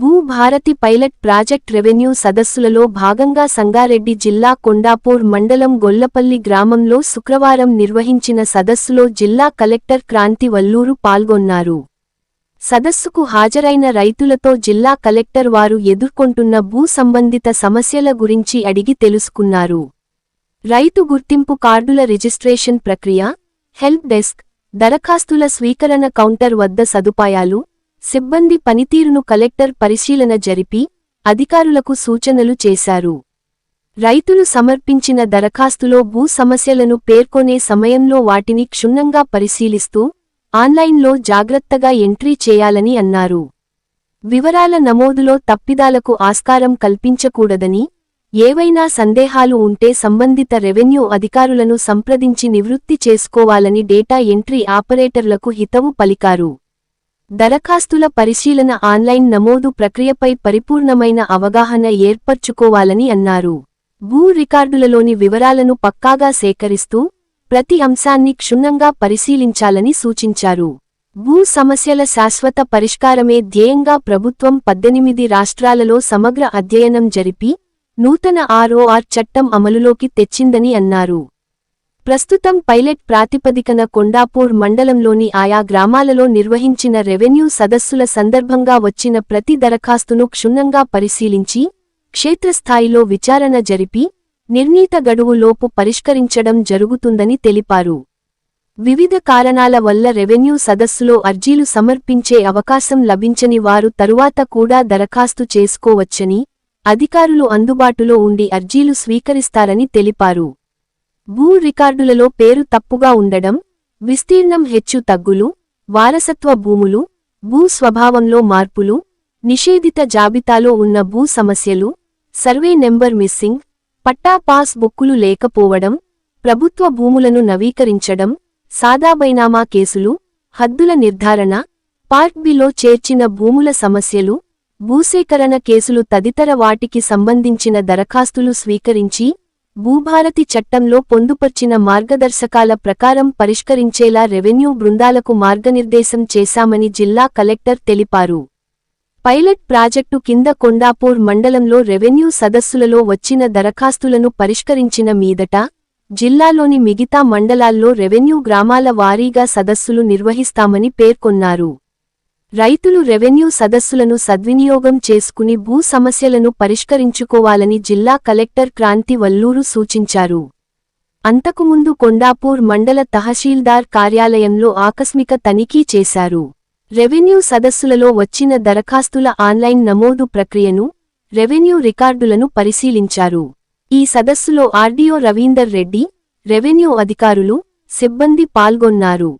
Bhubharati pilot project revenue సదస్సులలో భాగంగా సంగారెడ్డి జిల్లా కొండాపూర్ మండలం గొల్లపల్లి గ్రామంలో శుక్రవారం నిర్వహించిన సదస్సులో జిల్లా కలెక్టర్ క్రాంతి వల్లూరు పాల్గొన్నారు. సదస్సుకు హాజరైన రైతులతో జిల్లా కలెక్టర్ వారు ఎదుర్కొంటున్న భూ సంబంధిత సమస్యల గురించి అడిగి తెలుసుకున్నారు. రైతు గుర్తింపు కార్డుల రిజిస్ట్రేషన్ ప్రక్రియ హెల్ప్ డెస్క్ దరఖాస్తుల స్వీకరణ కౌంటర్ వద్ద సదుపాయాలు సిబ్బంది పనితీరును కలెక్టర్ పరిశీలన జరిపి అధికారులకు సూచనలు చేశారు. రైతులు సమర్పించిన దరఖాస్తులో భూ సమస్యలను పేర్కొనే సమయంలో వాటిని క్షుణ్ణంగా పరిశీలిస్తూ ఆన్లైన్లో జాగ్రత్తగా ఎంట్రీ చేయాలని అన్నారు. వివరాల నమోదులో తప్పిదాలకు ఆస్కారం కల్పించకూడదని ఏవైనా సందేహాలు ఉంటే సంబంధిత రెవెన్యూ అధికారులను సంప్రదించి నివృత్తి చేసుకోవాలని డేటా ఎంట్రీ ఆపరేటర్లకు హితవు పలికారు. దరఖాస్తుల పరిశీలన ఆన్లైన్ నమోదు ప్రక్రియపై పరిపూర్ణమైన అవగాహన ఏర్పర్చుకోవాలని అన్నారు. భూ రికార్డులలోని వివరాలను పక్కాగా సేకరిస్తూ ప్రతి అంశాన్ని క్షుణ్ణంగా పరిశీలించాలని సూచించారు. భూ సమస్యల శాశ్వత పరిష్కారమే ధ్యేయంగా ప్రభుత్వం పద్దెనిమిది రాష్ట్రాలలో సమగ్ర అధ్యయనం జరిపి నూతన ఆర్ఓఆర్ చట్టం అమలులోకి తెచ్చిందని అన్నారు. ప్రస్తుతం పైలట్ ప్రాతిపదికన కొండాపూర్ మండలంలోని ఆయా గ్రామాలలో నిర్వహించిన రెవెన్యూ సదస్సుల సందర్భంగా వచ్చిన ప్రతి దరఖాస్తును క్షుణ్ణంగా పరిశీలించి క్షేత్రస్థాయిలో విచారణ జరిపి నిర్ణీత గడువులోపు పరిష్కరించడం జరుగుతుందని తెలిపారు. వివిధ కారణాల వల్ల రెవెన్యూ సదస్సులో అర్జీలు సమర్పించే అవకాశం లభించని వారు తరువాత కూడా దరఖాస్తు చేసుకోవచ్చని అధికారులు అందుబాటులో ఉండి అర్జీలు స్వీకరిస్తారని తెలిపారు. భూ రికార్డులలో పేరు తప్పుగా ఉండడం విస్తీర్ణం హెచ్చు తగ్గులు వారసత్వ భూములు భూ స్వభావంలో మార్పులు నిషేధిత జాబితాలో ఉన్న భూ సమస్యలు survey number missing patta pass బుక్కులు లేకపోవడం ప్రభుత్వ భూములను నవీకరించడం సాదాబైనామా కేసులు హద్దుల నిర్ధారణ పార్ట్ బిలో చేర్చిన భూముల సమస్యలు భూసేకరణ కేసులు తదితర వాటికి సంబంధించిన దరఖాస్తులు స్వీకరించి భూభారతి చట్టంలో పొందుపర్చిన మార్గదర్శకాల ప్రకారం పరిష్కరించేలా రెవెన్యూ బృందాలకు మార్గనిర్దేశం చేశామని జిల్లా కలెక్టర్ తెలిపారు. పైలట్ ప్రాజెక్టు కింద కొండాపూర్ మండలంలో రెవెన్యూ సదస్సులలో వచ్చిన దరఖాస్తులను పరిష్కరించిన మీదట జిల్లాలోని మిగతా మండలాల్లో రెవెన్యూ గ్రామాల వారీగా సదస్సులు నిర్వహిస్తామని పేర్కొన్నారు. రైతులు రెవెన్యూ సదస్సులను సద్వినియోగం చేసుకుని భూ సమస్యలను పరిష్కరించుకోవాలని జిల్లా కలెక్టర్ క్రాంతి వల్లూరు సూచించారు. అంతకుముందు కొండాపూర్ మండల తహశీల్దార్ కార్యాలయంలో ఆకస్మిక తనిఖీ చేశారు. రెవెన్యూ సదస్సులలో వచ్చిన దరఖాస్తుల ఆన్లైన్ నమోదు ప్రక్రియను రెవెన్యూ రికార్డులను పరిశీలించారు. ఈ సదస్సులో ఆర్డీఓ రవీందర్ రెడ్డి రెవెన్యూ అధికారులు సిబ్బంది పాల్గొన్నారు.